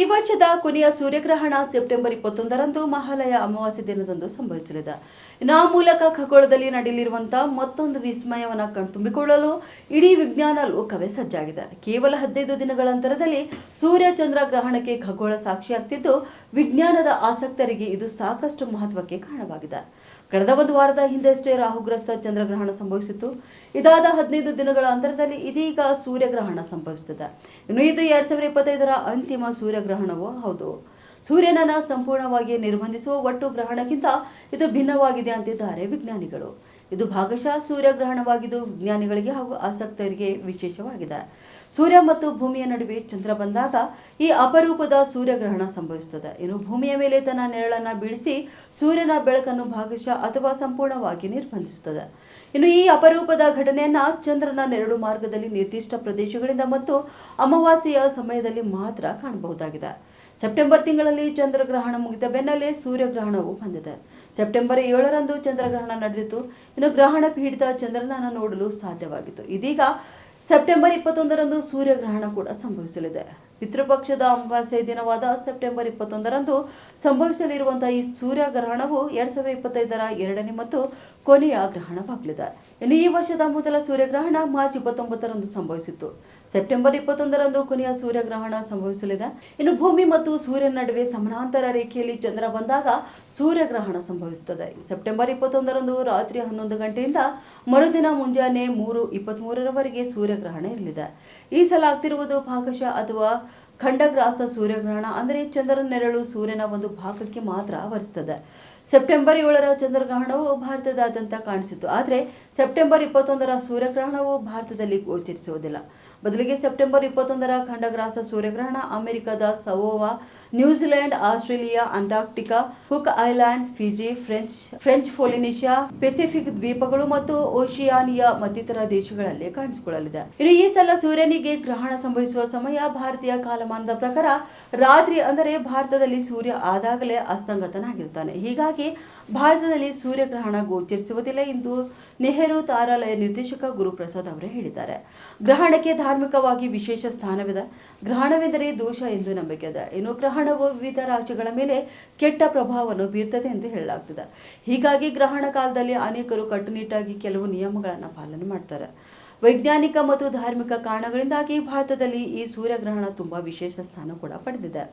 ಈ ವರ್ಷದ ಕೊನೆಯ ಸೂರ್ಯಗ್ರಹಣ ಸೆಪ್ಟೆಂಬರ್ ಇಪ್ಪತ್ತೊಂದರಂದು ಮಹಾಲಯ ಅಮಾವಾಸ್ಯೆ ದಿನದಂದು ಸಂಭವಿಸಲಿದೆ. ಇನ್ನು ಆ ಮೂಲಕ ಖಗೋಳದಲ್ಲಿ ನಡೆಯಲಿರುವಂತಹ ಮತ್ತೊಂದು ವಿಸ್ಮಯವನ್ನು ಕಣ್ತುಂಬಿಕೊಳ್ಳಲು ಇಡೀ ವಿಜ್ಞಾನ ಲೋಕವೇ ಸಜ್ಜಾಗಿದೆ. ಕೇವಲ ಹದಿನೈದು ದಿನಗಳ ಅಂತರದಲ್ಲಿ ಸೂರ್ಯ ಚಂದ್ರ ಗ್ರಹಣಕ್ಕೆ ಖಗೋಳ ಸಾಕ್ಷಿಯಾಗ್ತಿದ್ದು, ವಿಜ್ಞಾನದ ಆಸಕ್ತರಿಗೆ ಇದು ಸಾಕಷ್ಟು ಮಹತ್ವಕ್ಕೆ ಕಾರಣವಾಗಿದೆ. ಕಳೆದ ಒಂದು ವಾರದ ಹಿಂದೆಷ್ಟೇ ರಾಹುಗ್ರಸ್ತ ಚಂದ್ರಗ್ರಹಣ ಸಂಭವಿಸಿತ್ತು. ಇದಾದ ಹದಿನೈದು ದಿನಗಳ ಅಂತರದಲ್ಲಿ ಇದೀಗ ಸೂರ್ಯಗ್ರಹಣ ಸಂಭವಿಸುತ್ತದೆ. ಇನ್ನು ಇದು ಎರಡ್ ಸಾವಿರದ ಇಪ್ಪತ್ತೈದರ ಅಂತಿಮ ಸೂರ್ಯಗ್ರಹಣವೂ ಹೌದು. ಸೂರ್ಯನನ್ನ ಸಂಪೂರ್ಣವಾಗಿ ನಿರ್ಬಂಧಿಸುವ ಒಟ್ಟು ಗ್ರಹಣಕ್ಕಿಂತ ಇದು ಭಿನ್ನವಾಗಿದೆ ಅಂತಿದ್ದಾರೆ ವಿಜ್ಞಾನಿಗಳು. ಇದು ಭಾಗಶಃ ಸೂರ್ಯಗ್ರಹಣವಾಗಿದ್ದು ವಿಜ್ಞಾನಿಗಳಿಗೆ ಹಾಗೂ ಆಸಕ್ತರಿಗೆ ವಿಶೇಷವಾಗಿದೆ. ಸೂರ್ಯ ಮತ್ತು ಭೂಮಿಯ ನಡುವೆ ಚಂದ್ರ ಬಂದಾಗ ಈ ಅಪರೂಪದ ಸೂರ್ಯಗ್ರಹಣ ಸಂಭವಿಸುತ್ತದೆ. ಇನ್ನು ಭೂಮಿಯ ಮೇಲೆ ತನ್ನ ನೆರಳನ್ನ ಬೀಳಿಸಿ ಸೂರ್ಯನ ಬೆಳಕನ್ನು ಭಾಗಶಃ ಅಥವಾ ಸಂಪೂರ್ಣವಾಗಿ ನಿರ್ಬಂಧಿಸುತ್ತದೆ. ಇನ್ನು ಈ ಅಪರೂಪದ ಘಟನೆಯನ್ನ ಚಂದ್ರನ ನೆರಳು ಮಾರ್ಗದಲ್ಲಿ ನಿರ್ದಿಷ್ಟ ಪ್ರದೇಶಗಳಿಂದ ಮತ್ತು ಅಮಾವಾಸ್ಯೆಯ ಸಮಯದಲ್ಲಿ ಮಾತ್ರ ಕಾಣಬಹುದಾಗಿದೆ. ಸೆಪ್ಟೆಂಬರ್ ತಿಂಗಳಲ್ಲಿ ಚಂದ್ರಗ್ರಹಣ ಮುಗಿದ ಬೆನ್ನಲ್ಲೇ ಸೂರ್ಯಗ್ರಹಣವು ಬಂದಿದೆ. ಸೆಪ್ಟೆಂಬರ್ ಏಳರಂದು ಚಂದ್ರಗ್ರಹಣ ನಡೆದಿತ್ತು. ಇನ್ನು ಗ್ರಹಣ ಪೀಡಿತ ಚಂದ್ರನ ನೋಡಲು ಸಾಧ್ಯವಾಗಿತ್ತು. ಇದೀಗ ಸೆಪ್ಟೆಂಬರ್ ಇಪ್ಪತ್ತೊಂದರಂದು ಸೂರ್ಯಗ್ರಹಣ ಕೂಡ ಸಂಭವಿಸಲಿದೆ. ಪಿತೃಪಕ್ಷದ ಅಮಾವಾಸ್ಯ ದಿನವಾದ ಸೆಪ್ಟೆಂಬರ್ ಇಪ್ಪತ್ತೊಂದರಂದು ಸಂಭವಿಸಲಿರುವಂತಹ ಈ ಸೂರ್ಯಗ್ರಹಣವು ಎರಡ್ ಸಾವಿರದ ಇಪ್ಪತ್ತೈದರ ಎರಡನೇ ಮತ್ತು ಕೊನೆಯ ಗ್ರಹಣವಾಗಲಿದೆ. ಇನ್ನು ಈ ವರ್ಷದ ಮೊದಲ ಸೂರ್ಯಗ್ರಹಣ ಮಾರ್ಚ್ ಇಪ್ಪತ್ತೊಂಬತ್ತರಂದು ಸಂಭವಿಸಿತ್ತು. ಸೆಪ್ಟೆಂಬರ್ ಇಪ್ಪತ್ತೊಂದರಂದು ಕೊನೆಯ ಸೂರ್ಯಗ್ರಹಣ ಸಂಭವಿಸಲಿದೆ. ಇನ್ನು ಭೂಮಿ ಮತ್ತು ಸೂರ್ಯನ ನಡುವೆ ಸಮಾನಾಂತರ ರೇಖೆಯಲ್ಲಿ ಚಂದ್ರ ಬಂದಾಗ ಸೂರ್ಯಗ್ರಹಣ ಸಂಭವಿಸುತ್ತದೆ. ಸೆಪ್ಟೆಂಬರ್ ಇಪ್ಪತ್ತೊಂದರಂದು ರಾತ್ರಿ ಹನ್ನೊಂದು ಗಂಟೆಯಿಂದ ಮರುದಿನ ಮುಂಜಾನೆ ಮೂರು ಇಪ್ಪತ್ಮೂರರವರೆಗೆ ಸೂರ್ಯಗ್ರಹಣ ಇರಲಿದೆ. ಈ ಸಲ ಆಗ್ತಿರುವುದು ಭಾಗಶಃ ಅಥವಾ ಖಂಡಗ್ರಾಸ ಸೂರ್ಯಗ್ರಹಣ, ಅಂದರೆ ಚಂದ್ರನ ನೆರಳು ಸೂರ್ಯನ ಒಂದು ಭಾಗಕ್ಕೆ ಮಾತ್ರ ಆವರಿಸುತ್ತದೆ. ಸೆಪ್ಟೆಂಬರ್ ಏಳರ ಚಂದ್ರಗ್ರಹಣವು ಭಾರತದಾದ್ಯಂತ ಕಾಣಿಸಿತು ಆದರೆ ಸೆಪ್ಟೆಂಬರ್ ಇಪ್ಪತ್ತೊಂದರ ಸೂರ್ಯಗ್ರಹಣವು ಭಾರತದಲ್ಲಿ ಗೋಚರಿಸುವುದಿಲ್ಲ. ಬದಲಿಗೆ ಸೆಪ್ಟೆಂಬರ್ ಇಪ್ಪತ್ತೊಂದರ ಖಂಡಗ್ರಾಸ ಸೂರ್ಯಗ್ರಹಣ ಅಮೆರಿಕದ Samoa, New Zealand, Australia, Antarctica, Cook Island, Fiji, French French Polynesia Pacific ದ್ವೀಪಗಳು ಮತ್ತು ಓಷಿಯಾನಿಯಾ ಮತ್ತಿತರ ದೇಶಗಳಲ್ಲಿ ಕಾಣಿಸಿಕೊಳ್ಳಲಿದೆ. ಇನ್ನು ಈ ಸಲ ಸೂರ್ಯನಿಗೆ ಗ್ರಹಣ ಸಂಭವಿಸುವ ಸಮಯ ಭಾರತೀಯ ಕಾಲಮಾನದ ಪ್ರಕಾರ ರಾತ್ರಿ ಅಂದರೆ ಭಾರತದಲ್ಲಿ ಸೂರ್ಯ ಆದಾಗಲೇ ಅಸ್ತಂಗತನಾಗಿರುತ್ತಾನೆ. ಹೀಗಾಗಿ ಭಾರತದಲ್ಲಿ ಸೂರ್ಯಗ್ರಹಣ ಗೋಚರಿಸುವುದಿಲ್ಲ ಎಂದು ನೆಹರು ತಾರಾಲಯ ನಿರ್ದೇಶಕ ಗುರುಪ್ರಸಾದ್ ಅವರು ಹೇಳಿದ್ದಾರೆ. ಗ್ರಹಣಕ್ಕೆ ಧಾರ್ಮಿಕವಾಗಿ ವಿಶೇಷ ಸ್ಥಾನವಿದೆ. ಗ್ರಹಣವೆಂದರೆ ದೋಷ ಎಂದು ನಂಬಿಕೆ ಇದೆ ಇನ್ನು ಗ್ರಹಣವು ವಿವಿಧ ರಾಜ್ಯಗಳ ಮೇಲೆ ಕೆಟ್ಟ ಪ್ರಭಾವವನ್ನು ಬೀರ್ತದೆ ಎಂದು ಹೇಳಲಾಗ್ತದೆ. ಹೀಗಾಗಿ ಗ್ರಹಣ ಕಾಲದಲ್ಲಿ ಅನೇಕರು ಕಟ್ಟುನಿಟ್ಟಾಗಿ ಕೆಲವು ನಿಯಮಗಳನ್ನು ಪಾಲನೆ ಮಾಡ್ತಾರೆ. ವೈಜ್ಞಾನಿಕ ಮತ್ತು ಧಾರ್ಮಿಕ ಕಾರಣಗಳಿಂದಾಗಿ ಭಾರತದಲ್ಲಿ ಈ ಸೂರ್ಯಗ್ರಹಣ ತುಂಬಾ ವಿಶೇಷ ಸ್ಥಾನ ಕೂಡ ಪಡೆದಿದೆ.